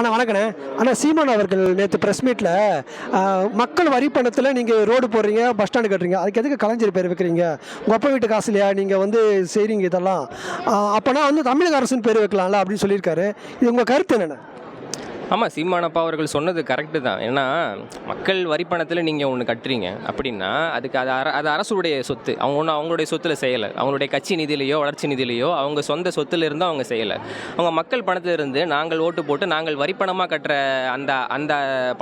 அண்ணா வணக்கண்ணே. அண்ணா சீமான் அவர்கள் நேற்று ப்ரெஸ் மீட்டில் மக்கள் வரி பணத்தில் நீங்கள் ரோடு போடுறீங்க பஸ் ஸ்டாண்டு கட்டுறீங்க. அதுக்கு எதுக்கு கலைஞர் பேர் வைக்கிறீங்க? உங்கள் அப்பா வீட்டு காசு இல்லையா? நீங்கள் வந்து செய்கிறீங்க இதெல்லாம். அப்போனா வந்து தமிழக அரசுன்னு பேர் வைக்கலாம்ல அப்படின்னு சொல்லியிருக்காரு. இது உங்கள் கருத்து என்னென்ன ஆமாம் சீமானப்பா அவர்கள் சொன்னது கரெக்டு தான். ஏன்னா மக்கள் வரி பணத்தில் நீங்கள் ஒன்று கட்டுறீங்க அப்படின்னா அதுக்கு அது அர அது அரசுடைய சொத்து. அவங்க ஒன்றும் அவங்களுடைய சொத்தில் செய்யலை. அவங்களுடைய கட்சி நிதியிலையோ வளர்ச்சி நிதியிலையோ அவங்க சொந்த சொத்துல இருந்தும் அவங்க செய்யலை. அவங்க மக்கள் பணத்திலிருந்து நாங்கள் ஓட்டு போட்டு நாங்கள் வரி பணமாக கட்டுற அந்த அந்த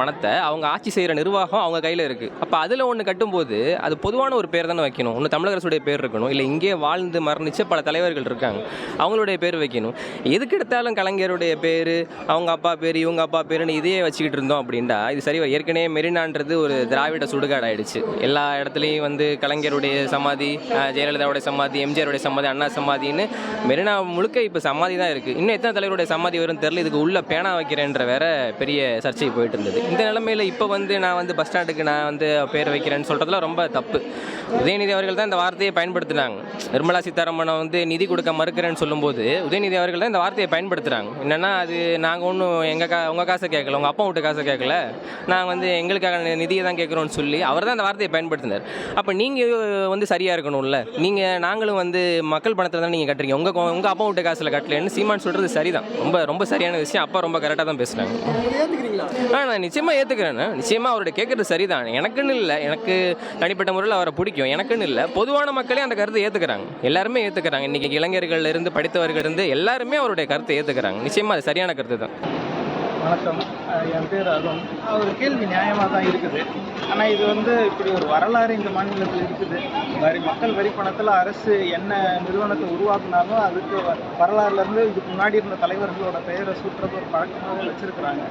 பணத்தை அவங்க ஆட்சி செய்கிற நிர்வாகம் அவங்க கையில் இருக்குது அப்போ அதில் ஒன்று கட்டும்போது அது பொதுவான ஒரு பேர் தானே வைக்கணும். ஒன்று தமிழக அரசுடைய பேர் இருக்கணும். இல்லை இங்கே வாழ்ந்து மரணிச்ச பல தலைவர்கள் இருக்காங்க. அவங்களுடைய பேர் வைக்கணும். எதுக்கு எடுத்தாலும் கலைஞருடைய பேர் அவங்க அப்பா பேர் இவங்க அப்பா பேருன்னு இதையே வச்சுக்கிட்டு இருந்தோம் அப்படின்டா இது சரி ஏற்கனவே மெரினான்றது ஒரு திராவிட சுடுகாடு ஆயிடுச்சு எல்லா இடத்துலையும் வந்து கலைஞருடைய சமாதி ஜெயலலிதாவுடைய சமாதி எம்ஜிஆருடைய சமாதி அண்ணா சமாதின்னு மெரினா முழுக்க இப்போ சமாதி தான் இருக்குது இன்னும் எத்தனை தலைவருடைய சமாதி வரும்னு தெரில இதுக்கு உள்ள பேனா வைக்கிறேன்ற வேற பெரிய சர்ச்சை போயிட்டு இருந்தது. இந்த நிலைமையில் இப்போ வந்து நான் வந்து பஸ் ஸ்டாண்டுக்கு நான் வந்து பேர் வைக்கிறேன்னு சொல்கிறதுலாம் ரொம்ப தப்பு. உதயநிதி அவர்கள் தான் இந்த வார்த்தையை பயன்படுத்தினாங்க. நிர்மலா சீதாராமனை வந்து நிதி கொடுக்க மறுக்கிறேன்னு சொல்லும்போது உதயநிதி அவர்கள் தான் இந்த வார்த்தையை பயன்படுத்துகிறாங்க என்னென்னா அது நாங்கள் ஒன்றும் எங்கள் உங்கள் காசை கேட்கல உங்கள் அப்பா வீட்டு காசை கேட்கல. நாங்கள் வந்து எங்களுக்காக நிதியை தான் கேட்குறோன்னு சொல்லி அவர் தான் அந்த வார்த்தையை பயன்படுத்தினார். அப்போ நீங்கள் வந்து சரியாக இருக்கணும்ல? நீங்கள் நாங்களும் வந்து மக்கள் பணத்தில் தான் நீங்கள் கட்டுறீங்க. உங்கள் உங்கள் அப்பா வீட்டு காசில் கட்டலன்னு சீமான் சொல்கிறது சரிதான். ரொம்ப ரொம்ப சரியான விஷயம். அப்பா ரொம்ப கரெக்டாக தான் பேசுனாங்க ஆ நான் நிச்சயமாக ஏற்றுக்கிறேன் நிச்சயமாக அவருடைய கேட்குறது சரிதான். எனக்குன்னு இல்லை. எனக்கு தனிப்பட்ட முறையில் அவரை பிடிக்கும். எனக்குன்னு இல்லை. பொதுவான மக்களே அந்த கருத்தை ஏற்றுக்கிறாங்க எல்லாருமே ஏற்றுக்கிறாங்க இன்றைக்கி இளைஞர்கள்ல இருந்து படித்தவர்கள் இருந்து எல்லாருமே அவருடைய கருத்தை ஏற்றுக்கிறாங்க நிச்சயமாக அது சரியான கருத்து தான் வணக்கம். என் பேர் அருண். ஒரு கேள்வி நியாயமாக தான் இருக்குது. ஆனால் இது வந்து இப்படி ஒரு வரலாறு இந்த மாநிலத்தில் இருக்குது. வரி மக்கள் வரி பணத்தில் அரசு என்ன நிறுவனத்தை உருவாக்குனாலும் அதுக்கு வரலாறுலேருந்து இதுக்கு முன்னாடி இருந்த தலைவர்களோட பெயரை சுற்றுறது ஒரு பழக்கமாக வச்சுருக்கிறாங்க.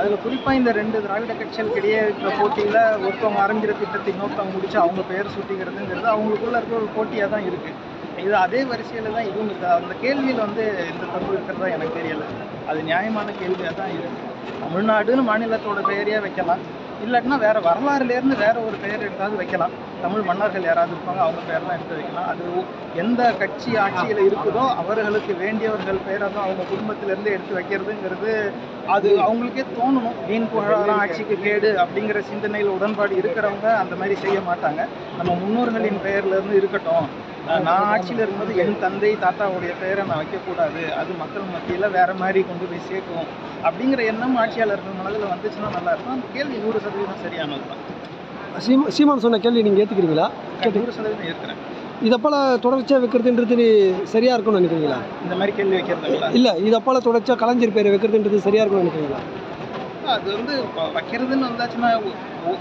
அதில் குறிப்பாக இந்த ரெண்டு திராவிட கட்சிகளுக்கு இடையே இருக்கிற போட்டியில் ஒருத்தவங்க ஆரம்பிக்கிற திட்டத்தை இன்னொருத்தவங்க முடிச்சு அவங்க பெயர் சுட்டிக்கிறதுங்கிறது அவங்களுக்குள்ள இருக்கிற ஒரு போட்டியாக தான் இருக்குது இது அதே வரிசையில் தான் இதுவும் இருக்குது அந்த கேள்வியில் வந்து எந்த தப்பு இருக்கிறதா எனக்கு தெரியலை. அது நியாயமான கேள்வியாக தான் இருக்குது தமிழ்நாடுன்னு மாநிலத்தோட பெயரையே வைக்கலாம். இல்லாட்டினா வேற வரலாறுலேருந்து வேற ஒரு பெயர் எடுத்தாவது வைக்கலாம். தமிழ் மன்னர்கள் யாராவது இருப்பாங்க அவங்க பெயர்லாம் எடுத்து வைக்கலாம். அது எந்த கட்சி ஆட்சியில் இருக்குதோ அவர்களுக்கு வேண்டியவர்கள் பெயரை தான் அவங்க குடும்பத்திலேருந்து எடுத்து வைக்கிறதுங்கிறது அது அவங்களுக்கே தோணணும். வீண் புகழாரம் ஆட்சிக்கு கேடு அப்படிங்கிற சிந்தனையில் உடன்பாடு இருக்கிறவங்க அந்த மாதிரி செய்ய மாட்டாங்க. நம்ம முன்னோர்களின் பெயர்ல இருந்து இருக்கட்டும் நான் ஆட்சியில் இருக்கும்போது என் தந்தை தாத்தாவுடைய பெயரை நான் வைக்கக்கூடாது. அது மக்கள் மத்தியில் வேற மாதிரி கொண்டு போய் சேர்க்கும் அப்படிங்கிற எண்ணம் ஆட்சியாளர்கள் மனதில் வந்துச்சுன்னா நல்லா இருக்கும். அந்த கேள்வி நூறு சதவீதம் சரியானது தான். சீமா சீமான் சொன்ன கேள்வி நீங்கள் ஏற்றுக்கிறீங்களா நூறு சதவீதம் இருக்கிறேன் இதை போல் தொடர்ச்சியாக வைக்கிறதுன்றது சரியாக இருக்கும்னு நினைக்கிறீங்களா? இந்த மாதிரி கேள்வி வைக்கிறதுங்களா? இல்லை இதை போல் தொடர்ச்சியாக கலைஞர் பேர் வைக்கிறதுன்றது சரியாக இருக்கும்னு நினைக்கிறீங்களா? அது வந்து வைக்கிறதுன்னு வந்தாச்சுன்னா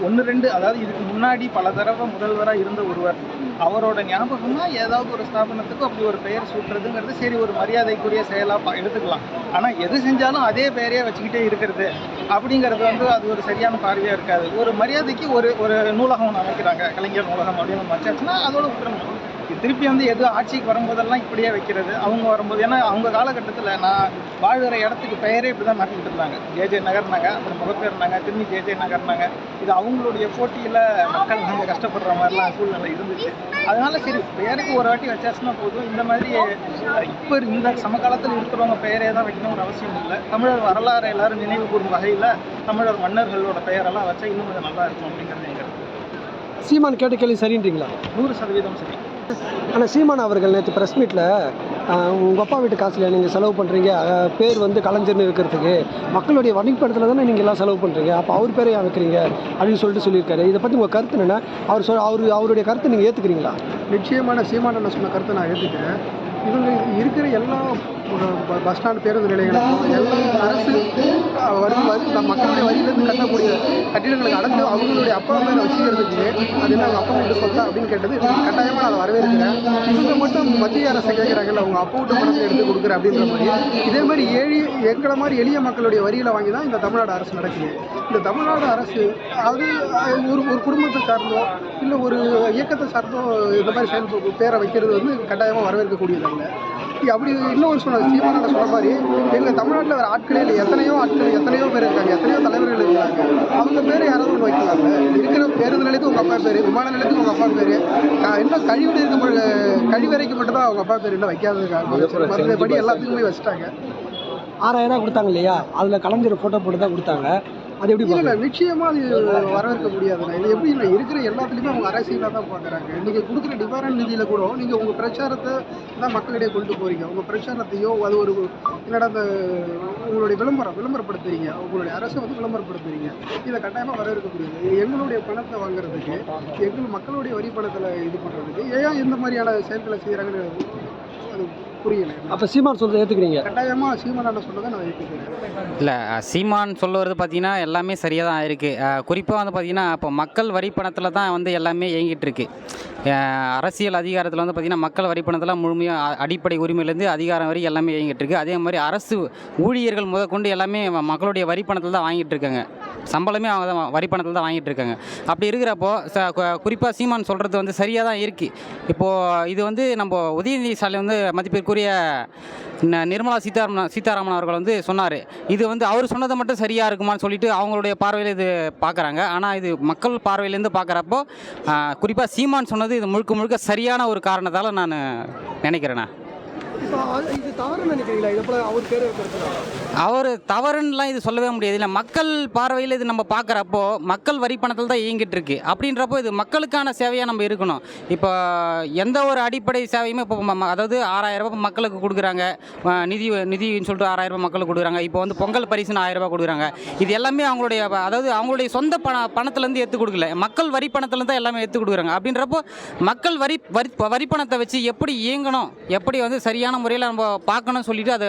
ஒன்று ரெண்டு அதாவது இதுக்கு முன்னாடி பல தடவை முதல்வராக இருந்த ஒருவர் அவரோட ஞாபகம்னா ஏதாவது ஒரு ஸ்தாபனத்துக்கு அப்படி ஒரு பெயர் சூட்டுறதுங்கிறது சரி ஒரு மரியாதைக்குரிய செயலாக எடுத்துக்கலாம். ஆனால் எது செஞ்சாலும் அதே பெயரே வச்சுக்கிட்டே இருக்கிறது அப்படிங்கிறது வந்து அது ஒரு சரியான பார்வையாக இருக்காது. ஒரு மரியாதைக்கு ஒரு ஒரு நூலகம் ஒன்று அமைக்கிறாங்க. கலைஞர் நூலகம் அப்படின்னு வச்சாச்சுன்னா அதோட விட்டுறணும் திருப்பி வந்து எது ஆட்சிக்கு வரும்போதெல்லாம் இப்படியே வைக்கிறது. அவங்க வரும்போது ஏன்னா அவங்க காலகட்டத்தில் நான் வாழ்கிற இடத்துக்கு பெயரே இப்படி தான் மாற்றிக்கிட்டு இருந்தாங்க ஜேஜே நகர்னாங்க அப்புறம் முகப்பேர்னாங்க திரும்பி ஜேஜே நகர்னாங்க இது அவங்களுடைய போட்டியில் மக்கள் கொஞ்சம் கஷ்டப்படுற மாதிரிலாம் சூழ்நிலை இருந்துச்சு. அதனால சரி பெயருக்கு ஒரு வாட்டி வச்சாச்சுன்னா போதும். இந்த மாதிரி இப்போ இந்த சமகாலத்தில் இருக்கிறவங்க பெயரே தான் வைக்கணும்னு அவசியம் இல்லை. தமிழர் வரலாறு எல்லாரும் நினைவு கூறும் வகையில் தமிழர் மன்னர்களோட பெயரெல்லாம் வச்சா இன்னும் கொஞ்சம் நல்லா இருக்கும் அப்படிங்கிறது எங்க சீமான் கேட்ட கேள்வி சரின்றீங்களா? நூறு சதவீதம் சரி. ஆனால் சீமான் அவர்கள் நேற்று ப்ரெஸ் மீட்டில் உங்கள் அப்பா வீட்டு காசில் நீங்கள் செலவு பண்ணுறீங்க பேர் வந்து கலைஞர்னு இருக்கிறதுக்கு. மக்களுடைய வணிகப்படத்தில் தானே நீங்கள் எல்லாம் செலவு பண்ணுறீங்க அப்போ அவர் பேரை ஏன் வைக்கிறீங்க? அப்படின்னு சொல்லிட்டு சொல்லியிருக்காரு. இதை பற்றி உங்கள் கருத்து என்னென்னா அவர் சொல் அவர் அவருடைய கருத்தை நீங்கள் ஏற்றுக்கிறீங்களா நிச்சயமான சீமான சொன்ன கருத்தை நான் ஏற்றுக்கிறேன் இவங்க இருக்கிற எல்லா பஸ் ஸ்டாண்ட் பேருந்து நிலையங்கள் எல்லாம் அரசு அஹ், வரி வரி நம்ம மக்களுடைய வரியிலிருந்து கட்டக்கூடிய கட்டிடங்களுக்கு அடந்து அவங்களுடைய அப்பா மேலே வச்சுக்கிறதுக்கு அது என்ன அவங்க அப்பா வீட்டு சொத்தா அப்படின்னு கேட்டது கட்டாயமாக நான் அதை வரவேற்கிறேன். இவங்க மட்டும் மத்திய அரசை கேட்குறாங்கல்ல அவங்க அப்பா வீட்டு பணத்தை எடுத்து கொடுக்குற அப்படின்ற மாதிரி. இதே மாதிரி ஏழி எங்களை மாதிரி எளிய மக்களுடைய வரியில் வாங்கி தான் இந்த தமிழ்நாடு அரசு நடக்குது. இந்த தமிழ்நாடு அரசு அது ஒரு ஒரு குடும்பத்தை சார்ந்தோ இல்லை ஒரு இயக்கத்தை சார்ந்தோ இந்த மாதிரி செயல் பேரை வைக்கிறது வந்து கட்டாயமாக வரவேற்கக்கூடியதாங்க அப்படி இன்னொரு சொன்ன சீமானந்த சொன்ன மாதிரி எங்கள் தமிழ்நாட்டில் வேறு ஆட்களே இல்லை. எத்தனையோ ஆட்கள் எத்தனையோ பேர் இருக்காங்க. எத்தனையோ தலைவர்கள் இருக்காங்க. அவங்க பேர் யாராவது ஒன்று வைக்கலாம்ல? இருக்கிற பேருந்து நிலையத்துக்கு உங்கள் அப்பா பேர் விமான நிலையத்துக்கு உங்கள் அப்பா பேர். இன்னும் கழிவுடு இருக்க கழிவறைக்கு மட்டும் தான் அவங்க அப்பா பேர் இன்னும் வைக்காததுக்காக மற்றபடி எல்லாத்துக்குமே வச்சுட்டாங்க. ஆறாயிரம் ரூபா கொடுத்தாங்க இல்லையா? அதில் கலைஞர் ஃபோட்டோ போட்டு தான் கொடுத்தாங்க. அது எப்படி இல்லை இல்லை பார்க்குறீங்க நிச்சயமா அது வரவேற்க முடியாதுண்ணா இது எப்படி இல்லை இருக்கிற எல்லாத்துலேயுமே அவங்க அரசியலாக தான் பார்க்குறாங்க. நீங்கள் கொடுக்குற டிபாரண்ட் நிதியில் கூட நீங்கள் உங்கள் பிரச்சாரத்தை தான் மக்களிடையே கொண்டு போகிறீங்க உங்கள் பிரச்சாரத்தையோ அது ஒரு என்னடா அந்த உங்களுடைய விளம்பரம் விளம்பரப்படுத்துறீங்க. உங்களுடைய அரசை வந்து விளம்பரப்படுத்துறீங்க. இதை கட்டாயமாக வரவேற்க முடியாது. எங்களுடைய பணத்தை வாங்குறதுக்கு எங்கள் மக்களுடைய வரி பணத்தில் இது பண்ணுறதுக்கு ஏன் இந்த மாதிரியான செயல்களை செய்கிறாங்கன்னு அது புரியல. அப்போ சீமான் சொல்றதை ஏற்றுக்கிறீங்க கட்டாயமாக சீமானாண்ட சொன்னதை நான் ஏற்றுக்கிறேன் இல்லை சீமான் சொல்லுவது பார்த்தீங்கன்னா எல்லாமே சரியாக தான் இருக்குது குறிப்பாக வந்து பார்த்தீங்கன்னா இப்போ மக்கள் வரி பணத்தில் தான் வந்து எல்லாமே இயங்கிட்டு இருக்கு. அரசியல் அதிகாரத்தில் வந்து பார்த்தீங்கன்னா மக்கள் வரி பணத்தில் முழுமையாக அடிப்படை உரிமையிலேருந்து அதிகாரம் வரை எல்லாமே இயங்கிட்டு இருக்கு. அதே மாதிரி அரசு ஊழியர்கள் முதற்கொண்டு எல்லாமே மக்களுடைய வரி பணத்தில் தான் வாங்கிட்டு இருக்காங்க. சம்பளமே அவங்க தான் வரி பணத்தில் தான் வாங்கிட்டு இருக்காங்க. அப்படி இருக்கிறப்போ குறிப்பாக சீமான் சொல்கிறது வந்து சரியாக தான் இருக்குது இப்போது இது வந்து நம்ம உதயநிதி ஸ்டாலின் வந்து மதிப்பிற்குரிய நிர்மலா சீதாராமன் சீதாராமன் அவர்கள் வந்து சொன்னார். இது வந்து அவர் சொன்னது மட்டும் சரியாக இருக்குமான்னு சொல்லிட்டு அவங்களுடைய பார்வையில் இது பார்க்குறாங்க ஆனால் இது மக்கள் பார்வையிலேருந்து பார்க்குறப்போ குறிப்பாக சீமான் சொன்னது இது முழுக்க முழுக்க சரியான ஒரு காரணத்தால் நான் நினைக்கிறேண்ணா இது தவறுன்னு நினைக்கிறீங்களா? இதை போல அவர் பேர் அவர் தவறுன்னெலாம் இது சொல்லவே முடியாது. இல்லை மக்கள் பார்வையில் இது நம்ம பார்க்குறப்போ மக்கள் வரி பணத்தில் தான் இயங்கிட்டு இருக்கு. அப்படின்றப்போ இது மக்களுக்கான சேவையாக நம்ம இருக்கணும். இப்போ எந்த ஒரு அடிப்படை சேவையுமே இப்போ ம- அதாவது ஆறாயிரம் ரூபாய் மக்களுக்கு கொடுக்குறாங்க. நிதி நிதின்னு சொல்லிட்டு ஆறாயிரம் ரூபாய் மக்களுக்கு கொடுக்குறாங்க. இப்போ வந்து பொங்கல் பரிசுன்னு ஆயிரம் ரூபாய் கொடுக்குறாங்க. இது எல்லாமே அவங்களுடைய அதாவது அவங்களுடைய சொந்த பண பணத்துலேருந்து எடுத்து கொடுக்கல. மக்கள் வரி பணத்துலேருந்து தான் எல்லாமே எடுத்து கொடுக்குறாங்க. அப்படின்றப்போ மக்கள் வரி வரி வரி பணத்தை வச்சு எப்படி இயங்கணும்? எப்படி வந்து சரியான சரியான முறையில் நம்ம பார்க்கணும்னு சொல்லிட்டு அதை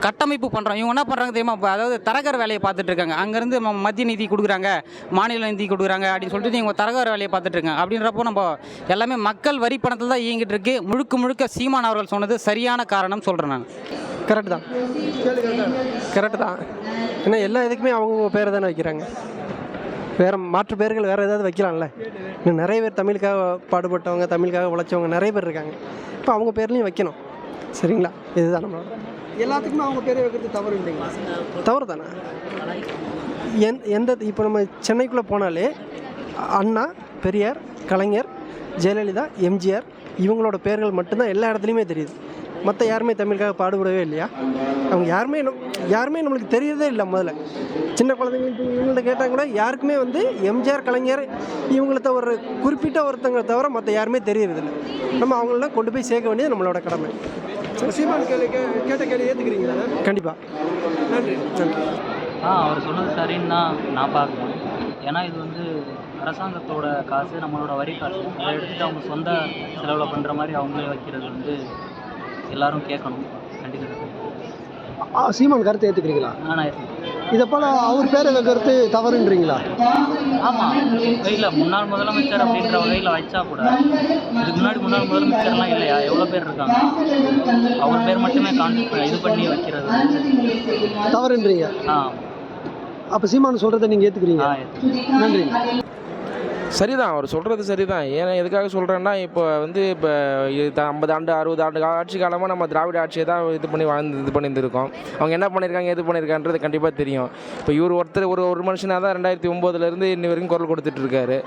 கட்டமைப்பு பண்ணுறோம் இவங்க என்ன பண்ணுறாங்க தெரியுமா? இப்போ அதாவது தரகர் வேலையை பார்த்துட்டு இருக்காங்க. அங்கேருந்து ம- மத்திய நிதி கொடுக்குறாங்க மாநில நிதி கொடுக்குறாங்க அப்படின்னு சொல்லிட்டு இவங்க தரகர் வேலையை பார்த்துட்டு இருக்காங்க. அப்படின்றப்போ நம்ம எல்லாமே மக்கள் வரி பணத்தில் தான் இயங்கிட்டு இருக்கு. முழுக்க முழுக்க சீமான் அவர்கள் சொன்னது சரியான காரணம் சொல்கிறேன் நான். கரெக்ட் தான். கரெக்டு தான். ஏன்னா எல்லா இதுக்குமே அவங்கவுங்க பேரை தானே வைக்கிறாங்க. வேறு மாற்று பேர்கள் வேறு ஏதாவது வைக்கலாம்ல. இன்னும் நிறைய பேர் தமிழுக்காக பாடுபட்டவங்க தமிழுக்காக உழைச்சவங்க நிறைய பேர் இருக்காங்க. இப்போ அவங்க பேர்லேயும் வைக்கணும். சரிங்களா? இதுதான் நம்மளோட எல்லாத்துக்குமே அவங்க பேரை வைக்கிறது தவறு இல்லைங்களா? தவறு தானே எந் எந்த இப்போ நம்ம சென்னைக்குள்ளே போனாலே அண்ணா பெரியார் கலைஞர் ஜெயலலிதா எம்ஜிஆர் இவங்களோட பேர்கள் மட்டும்தான் எல்லா இடத்துலையுமே தெரியுது. மற்ற யாருமே தமிழுக்காக பாடுபடவே இல்லையா? அவங்க யாருமே யாருமே நம்மளுக்கு தெரியறதே இல்லை முதல்ல. சின்ன குழந்தைங்களுக்கு இவங்கள்ட்ட கேட்டால் கூட யாருக்குமே வந்து எம்ஜிஆர் கலைஞர் இவங்கள தவிர குறிப்பிட்ட ஒருத்தங்களை தவிர மற்ற யாருமே தெரியறதில்ல நம்ம அவங்களெல்லாம் கொண்டு போய் சேர்க்க வேண்டியது நம்மளோட கடமை. சீமான் கேள்வி கே- கேட்ட கேள்வி ஏற்றுக்கிறீங்களா கண்டிப்பாக நன்றி. நன்றி. ஆ அவர் சொன்னது சரின்னு தான் நான் பார்க்குறேன் ஏன்னா இது வந்து அரசாங்கத்தோட காசு நம்மளோட வரி காசு. அதை எடுத்துட்டு அவங்க சொந்த செலவில் பண்ணுற மாதிரி அவங்களே வைக்கிறது வந்து எல்லாரும் கேட்கணும். கண்டிப்பாக சீமான் கருத்தை ஏற்றுக்கிறீங்களா இதை போல் அவர் பேரை வைக்கிறது தவறுன்றீங்களா? ஆமாம் இல்லை முன்னாள் முதலமைச்சர் அப்படின்ற வகையில் வச்சா கூட இதுக்கு முன்னாடி முன்னாள் முதலமைச்சர்லாம் இல்லையா? எவ்வளோ பேர் இருக்காங்க? அவர் பேர் மட்டுமே கான் இது பண்ணி வைக்கிறது. தவறுன்றீங்க. ஆ. அப்போ சீமான் சொல்கிறத நீங்கள் ஏற்றுக்கிறீங்க நன்றி சரிதான் அவர் சொல்கிறது சரிதான். ஏன்னா எதுக்காக சொல்கிறேன்னா இப்போ வந்து இப்போ ஐம்பது ஆண்டு அறுபது ஆண்டு ஆட்சி காலமாக நம்ம திராவிட ஆட்சியை தான் இது பண்ணி வாழ்ந்து இது பண்ணியிருந்திருக்கோம். அவங்க என்ன பண்ணியிருக்காங்க எது பண்ணியிருக்கான்றது கண்டிப்பாக தெரியும். இப்போ இவர் ஒருத்தர் ஒரு ஒரு மனுஷனாக தான் ரெண்டாயிரத்தி ஒம்போதுலேருந்து இன்னி வரைக்கும் குரல் கொடுத்துட்டு இருக்காரு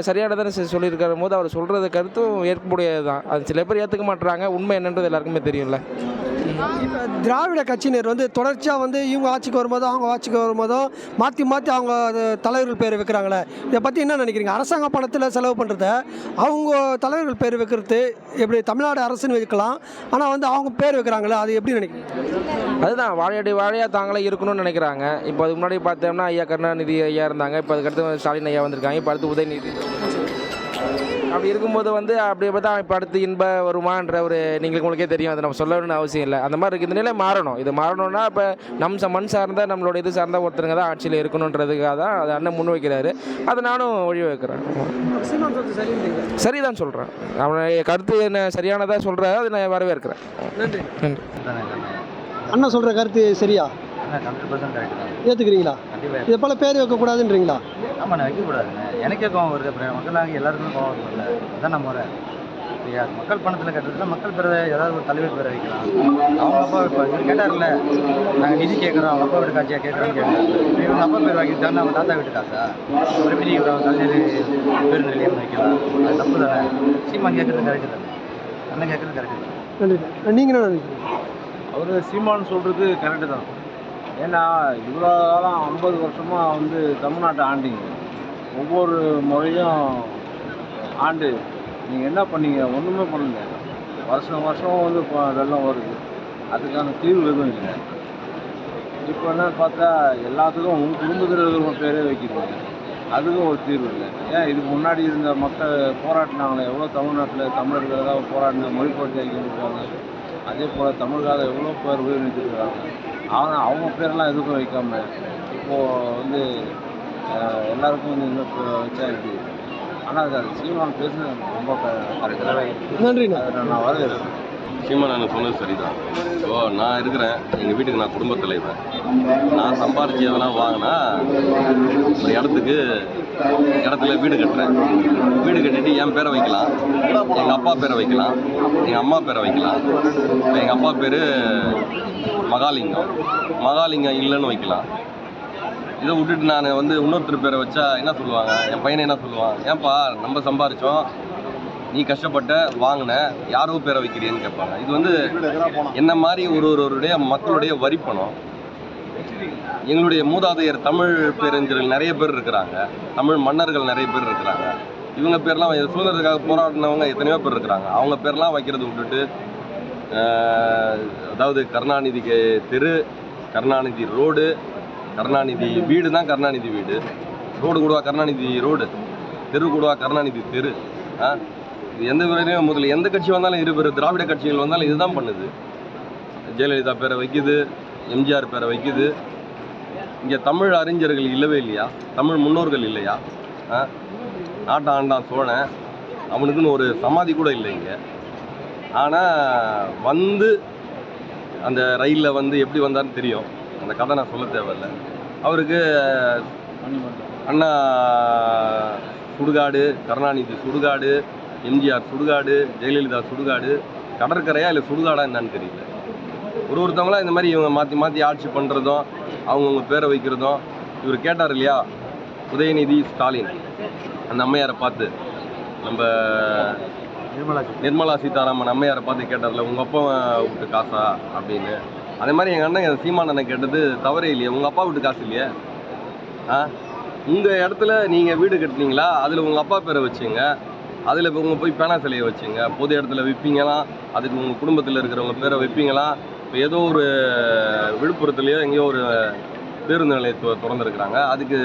சரியானதானே செ- போது அவர் சொல்கிறது கருத்தும் ஏற்கக்கூடியது தான் அது சில பேர் ஏற்றுக்க மாட்டுறாங்க உண்மை என்னன்றது எல்லாருக்குமே தெரியும்ல. இப்போ திராவிட கட்சியினர் வந்து தொடர்ச்சியாக வந்து இவங்க ஆட்சிக்கு வரும்போதோ அவங்க ஆட்சிக்கு வரும்போதோ மாற்றி மாற்றி அவங்க தலைவர்கள் பேர் வைக்கிறாங்களே. இதை பற்றி என்ன நினைக்கிறீங்க? அரசாங்க பணத்தில் செலவு பண்ணுறத அவங்க தலைவர்கள் பேர் வைக்கிறது எப்படி தமிழ்நாடு அரசுன்னு வைக்கலாம். ஆனால் வந்து அவங்க பேர் வைக்கிறாங்களே அது எப்படி நினைக்கிறீங்க? அதுதான். வாழையடி வாழையாக தாங்களே இருக்கணும்னு நினைக்கிறாங்க. இப்போ அதுக்கு முன்னாடி பார்த்தோம்னா ஐயா கருணாநிதி ஐயா இருந்தாங்க. இப்போ அதுக்கடுத்து ஸ்டாலின் ஐயா வந்திருக்காங்க. இப்போ அடுத்து உதயநிதி. அப்படி இருக்கும்போது வந்து அப்படியே பார்த்தா இப்போ அடுத்து இன்ப வருமான்ற ஒரு நீங்கள் உங்களுக்கே தெரியும். அது நம்ம சொல்ல வேணும்னு அவசியம் இல்லை. அந்த மாதிரி இருக்கு இந்த நிலை மாறணும். இது மாறணும்னா இப்போ நம் ச- மண் சார்ந்த நம்மளோட இது சார்ந்த ஒருத்தருங்க தான் ஆட்சியில் இருக்கணுன்றதுக்காக தான் அதை அண்ணன் முன் வைக்கிறாரு. அதை நானும் வழி வைக்கிறேன். சரிதான் சொல்கிறேன் அவனை கருத்து என்ன சரியானதாக சொல்கிறாரு அதை நான் வரவேற்கிறேன். நன்றி. நன்றி. அண்ணா சொல்கிற கருத்து சரியா? ஏற்றுக்கிறீங்களா இதை போல் பேர் வைக்கக்கூடாதுன்றீங்களா? ஆமாம் நான் வைக்கக்கூடாதுங்க எனக்கே கோவம் வருது. அப்புறம் மக்கள் எல்லாருக்குமே கோவம் வரும்ல அதான் நம்ம முறை. சரியா மக்கள் பணத்தில் கட்டுறதுல மக்கள் பேரை ஏதாவது ஒரு தலைவர் பேரை வைக்கலாம். அவங்க அப்பா இப்போ இவர் கேட்டார்ல நாங்கள் நிதி கேட்குறோம் அவங்க அப்பா வீட்டு காட்சியாக கேட்குறோன்னு கேட்டார். இப்போ இவங்க அப்பா பேர் வாங்கிட்டாருன்னா அவங்க தாத்தா வீட்டு காசா ஒரு எப்படி இவர் கலைஞர் பேருந்து நிலையம் வைக்கலாம். அது தப்பு தானே? சீமான் கேட்குறது கரெக்டு தானே? அண்ணன் கேட்குறது கரெக்டு தான்? நீங்கள் என்ன நினைக்கிறீங்க? அவர் சீமான் சொல்கிறது கரெக்டு தான். ஏன்னா இவ்வளோ காலம் ஐம்பது வருஷமாக வந்து தமிழ்நாட்டை ஆண்டிங்க. ஒவ்வொரு முறையும் ஆண்டு. நீங்கள் என்ன பண்ணீங்க? ஒன்றுமே பண்ணல. வருஷம் வருஷம் வந்து இப்போ வெள்ளம் வருது. அதுக்கான தீர்வு எதுவும் இல்லை. இப்போ என்ன பார்த்தா எல்லாத்துக்கும் உங்கள் குடும்பத்தில் பேரே வைக்கிறீங்க. அதுக்கும் ஒரு தீர்வு இல்லை. ஏன்? இதுக்கு முன்னாடி இருந்த மக்கள் போராட்டினாங்களே எவ்வளோ தமிழ்நாட்டில் தமிழர்களுக்காக போராடின மொழி போட்டி வைக்கிறாங்க அதே போல் தமிழுக்காக எவ்வளோ பேர் உயிர் நீத்திருக்கிறாங்க ஆனால் அவங்க பேரெல்லாம் எதுக்கும் வைக்காம இப்போது வந்து எல்லாருக்கும் வந்து இன்னும் வச்சா எப்படி ஆனால் அது சீமான் பேசுனது ரொம்ப கரெக்டாக நன்றிண்ணா. அதை நான் வரவேற்கிறேன். சீமானன் சொன்னது சரிதான். இப்போ நான் இருக்கிறேன் எங்கள் வீட்டுக்கு நான் குடும்பத் தலைவர். நான் சம்பாரிச்சு எதனா வாங்கினா ஒரு இடத்துக்கு இடத்துல வீடு கட்டுறேன். வீடு கட்டிட்டு என் பேரை வைக்கலாம். எங்கள் அப்பா பேரை வைக்கலாம். எங்கள் அம்மா பேரை வைக்கலாம். இப்போ எங்கள் அப்பா பேர் மகாலிங்கம். மகாலிங்கம் இல்லைன்னு வைக்கலாம். இதை விட்டுட்டு நான் வந்து இன்னொருத்தர் பேரை வச்சா என்ன சொல்லுவாங்க? என் பையனை என்ன சொல்லுவான்? ஏன்பா நம்ம சம்பாரிச்சோம். நீ கஷ்டப்பட்ட வாங்கின யாரோ பேரை வைக்கிறீன்னு கேட்பாங்க. இது வந்து என்ன மாதிரி ஒரு ஒருவருடைய மக்களுடைய வரிப்பணம். எங்களுடைய மூதாதையர் தமிழ் பேரறிஞர்கள் நிறைய பேர் இருக்கிறாங்க. தமிழ் மன்னர்கள் நிறைய பேர் இருக்கிறாங்க. இவங்க பேர்லாம் சுதந்திரத்துக்காக போராடினவங்க எத்தனையோ பேர் இருக்கிறாங்க. அவங்க பேர்லாம் வைக்கிறத விட்டுட்டு அதாவது கருணாநிதிக்கு தெரு கருணாநிதி ரோடு கருணாநிதி வீடு தான் கருணாநிதி வீடு. ரோடு கூடவா கருணாநிதி ரோடு? தெரு கூடவா கருணாநிதி தெரு? ஆ? எந்த வரையிலும் முதல்ல எந்த கட்சி வந்தாலும் இரு பேர் திராவிட கட்சிகள் வந்தாலும் இதுதான் பண்ணுது. ஜெயலலிதா பேரை வைக்குது எம்ஜிஆர் பேரை வைக்குது. இங்கே தமிழ் அறிஞர்கள் இல்லவே இல்லையா? தமிழ் முன்னோர்கள் இல்லையா? ஆ? நாட்டை ஆண்டான் சோழன். அவனுக்குன்னு ஒரு சமாதி கூட இல்லை இங்கே. ஆனால் வந்து அந்த ரயிலில் வந்து எப்படி வந்தான்னு தெரியும். அந்த கதை நான் சொல்ல தேவையில்ல. அவருக்கு அண்ணா சுடுகாடு கருணாநிதி சுடுகாடு எம்ஜிஆர் சுடுகாடு ஜெயலலிதா சுடுகாடு கடற்கரையா இல்லை சுடுகாடா என்னன்னு தெரியல. ஒரு ஒருத்தவங்களாம் இந்த மாதிரி இவங்க மாற்றி மாற்றி ஆட்சி பண்ணுறதும் அவங்கவுங்க பேரை வைக்கிறதும் இவர் கேட்டார் இல்லையா? உதயநிதி ஸ்டாலின். அந்த அம்மையாரை பார்த்து நம்ம நிர்மலா நிர்மலா சீதாராமன் அம்மையாரை பார்த்து கேட்டார்ல உங்கள் அப்பா விட்டு காசா? அப்படின்னு. அதே மாதிரி எங்கள் அண்ணன் சீமான் அண்ணன் கேட்டது தவறே இல்லையே. உங்கள் அப்பா விட்டு காசு இல்லையே? ஆ? உங்கள் இடத்துல நீங்கள் வீடு கட்டினீங்களா? அதில் உங்கள் அப்பா பேரை வச்சுங்க. அதில் இப்போ உங்கள் போய் பேனா சிலையை வச்சுங்க. பொது இடத்துல விற்பீங்களாம் அதுக்கு உங்கள் குடும்பத்தில் இருக்கிறவங்க பேரை வைப்பீங்களாம் இப்போ ஏதோ ஒரு விழுப்புரத்துலேயோ எங்கேயோ ஒரு பேருந்து நிலையத்தை திறந்துருக்குறாங்க. அதுக்கு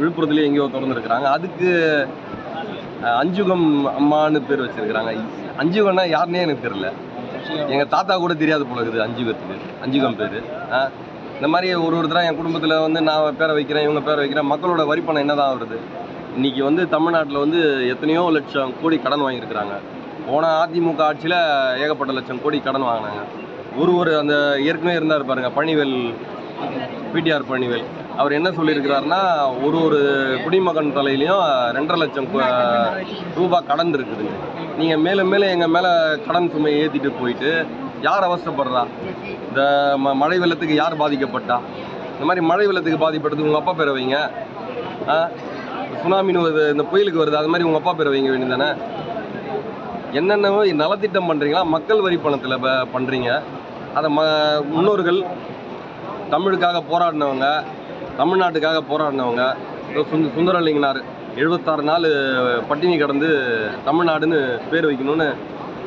விழுப்புரத்துலேயே எங்கேயோ திறந்துருக்குறாங்க. அதுக்கு அஞ்சுகம் அம்மான்னு பேர் வச்சிருக்கிறாங்க. அஞ்சுகம்னா யாருன்னே எனக்கு தெரியல. எங்கள் தாத்தா கூட தெரியாது போல இருக்குது அஞ்சு பேர்த்துக்கு. அஞ்சுகம் பேர். இந்த மாதிரி ஒரு ஒருத்தராக என் குடும்பத்தில் வந்து நான் பேரை வைக்கிறேன் இவங்க பேரை வைக்கிறேன் மக்களோட வரிப்பணம் என்ன தான் வருது இன்றைக்கி வந்து தமிழ்நாட்டில் வந்து எத்தனையோ லட்சம் கோடி கடன் வாங்கியிருக்கிறாங்க. போன அதிமுக ஆட்சியில் ஏகப்பட்ட லட்சம் கோடி கடன் வாங்கினாங்க. ஒரு ஒரு அந்த ஏற்கனவே இருந்தார் பாருங்க பணிவேல் பிடிஆர் பணிவேல் அவர் என்ன சொல்லியிருக்கிறாருன்னா ஒரு ஒரு குடிமகன் தலையிலையும் ரெண்டரை லட்சம் ரூபாய் கடன் இருக்குதுங்க. நீங்கள் மேலும் மேலும் எங்கள் மேலே கடன் சுமையை ஏற்றிட்டு போயிட்டு யார் அவசரப்படுறா இந்த ம மழை வெள்ளத்துக்கு யார் பாதிக்கப்பட்டா? இந்த மாதிரி மழை வெள்ளத்துக்கு பாதிப்பட்டது உங்கள் அப்பா பேரை வைங்க. சுனாமின்னு வருது இந்த புயலுக்கு வருது அது மாதிரி உங்கள் அப்பா பேரை வைங்க வேண்டியதானே என்னென்னவோ நலத்திட்டம் பண்ணுறீங்களா மக்கள் வரி பணத்தில் பண்ணுறீங்க அதை ம முன்னோர்கள் தமிழுக்காக போராடினவங்க தமிழ்நாட்டுக்காக போராடினவங்க சுந்தரலிங்கனார். எழுபத்தாறு நாள் பட்டினி கடந்து தமிழ்நாடுன்னு பேர் வைக்கணும்னு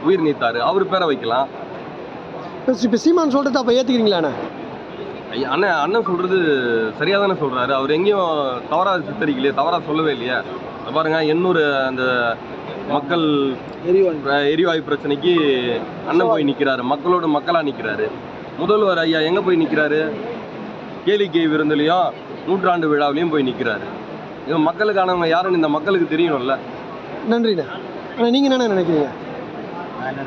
உயிர் நீத்தார். அவர் பேரை வைக்கலாம். இப்போ சீமான் சொல்கிறத அப்போ ஏற்றுக்கிறீங்களாண்ணா ஐயா, அண்ணன் அண்ணன் சொல்கிறது சரியாக தானே சொல்கிறாரு அவர் எங்கேயும் தவறாக சித்தரிக்கலையே தவறாக சொல்லவே இல்லையே. இதோ பாருங்க எண்ணூர் அந்த மக்கள் எரிவாயு. பிரச்சனைக்கு அண்ணன் போய் நிற்கிறாரு மக்களோட மக்களாக நிற்கிறாரு முதல்வர் ஐயா எங்கே போய் நிற்கிறாரு கேளிக்கை விருந்துலையும் நூற்றாண்டு விழாவிலையும் போய் நிற்கிறாரு இவன் மக்களுக்கானவங்க யாருன்னு இந்த மக்களுக்கு தெரியணும்ல. நன்றிண்ணா. ஆனால் நீங்கள் என்ன நினைக்கிறீங்க? நான் என்ன